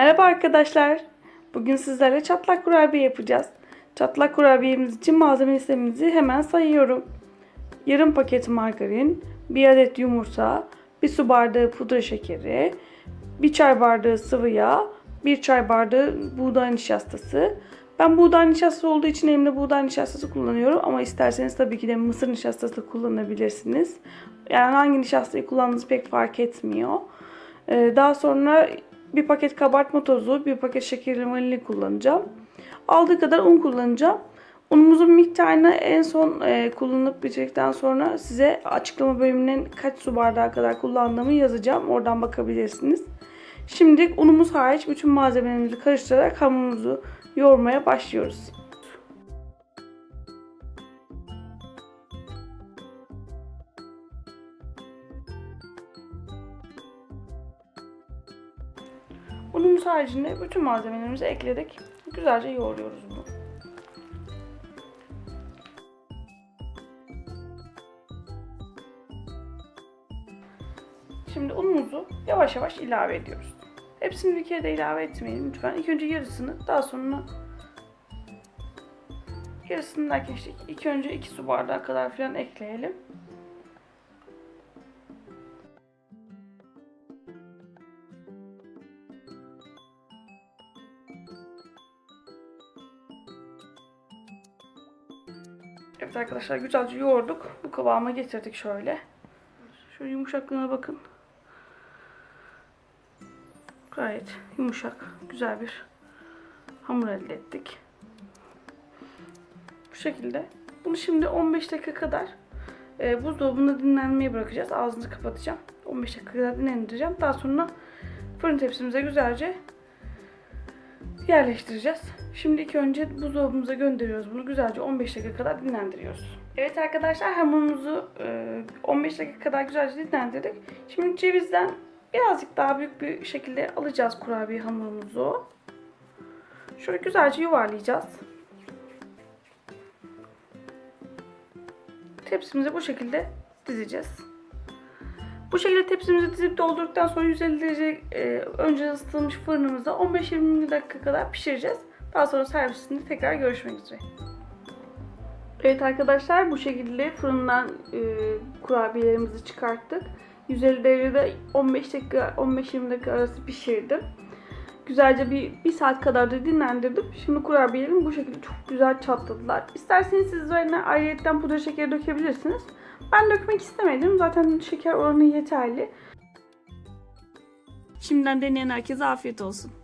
Merhaba arkadaşlar. Bugün sizlerle çatlak kurabiye yapacağız. Çatlak kurabiyemiz için malzeme listemizi hemen sayıyorum. Yarım paket margarin, bir adet yumurta, bir su bardağı pudra şekeri, bir çay bardağı sıvı yağ, bir çay bardağı buğday nişastası. Ben buğday nişastası olduğu için elimde buğday nişastası kullanıyorum ama isterseniz tabii ki de mısır nişastası kullanabilirsiniz. Yani hangi nişastayı kullandığınız pek fark etmiyor. Ee, Daha sonra bir paket kabartma tozu, bir paket şekerli vanilya kullanacağım. Aldığı kadar un kullanacağım. Unumuzun miktarını en son e, kullanıp bitirdikten sonra size açıklama bölümünden kaç su bardağı kadar kullandığımı yazacağım. Oradan bakabilirsiniz. Şimdi unumuz hariç bütün malzemelerimizi karıştırarak hamurumuzu yoğurmaya başlıyoruz. Unumuz haricinde bütün malzemelerimizi ekledik. Güzelce yoğuruyoruz bunu. Şimdi unumuzu yavaş yavaş ilave ediyoruz. Hepsini bir kere de ilave etmeyelim lütfen. İlk önce yarısını daha sonra yarısını derken işte ilk önce 2 su bardağı kadar falan ekleyelim. Evet arkadaşlar güzelce yoğurduk. Bu kıvama getirdik şöyle. Şöyle yumuşaklığına bakın. Gayet yumuşak, güzel bir hamur elde ettik. Bu şekilde. Bunu şimdi 15 dakika kadar e, buzdolabında dinlenmeye bırakacağız. Ağzını kapatacağım. 15 dakika kadar dinlendireceğim. Daha sonra fırın tepsimize güzelce yerleştireceğiz. Şimdi ilk önce buzdolabımıza gönderiyoruz. Bunu güzelce 15 dakika kadar dinlendiriyoruz. Evet arkadaşlar hamurumuzu e, 15 dakika kadar güzelce dinlendirdik. Şimdi cevizden birazcık daha büyük bir şekilde alacağız kurabiye hamurumuzu. Şöyle güzelce yuvarlayacağız. Tepsimize bu şekilde dizeceğiz. Bu şekilde tepsimizi dizip doldurduktan sonra 150 derece e, önce ısıtılmış fırınımızda 15-20 dakika kadar pişireceğiz. Daha sonra servisinde tekrar görüşmek üzere. Evet arkadaşlar bu şekilde fırından e, kurabiyelerimizi çıkarttık. 150 derecede 15 dakika 15-20 dakika arası pişirdim. Güzelce bir, bir saat kadar da dinlendirdim. Şimdi kurabiyelerimi bu şekilde çok güzel çatladılar. İsterseniz siz üzerine ayrıyetten pudra şekeri dökebilirsiniz. Ben dökmek istemedim. Zaten şeker oranı yeterli. Şimdiden deneyen herkese afiyet olsun.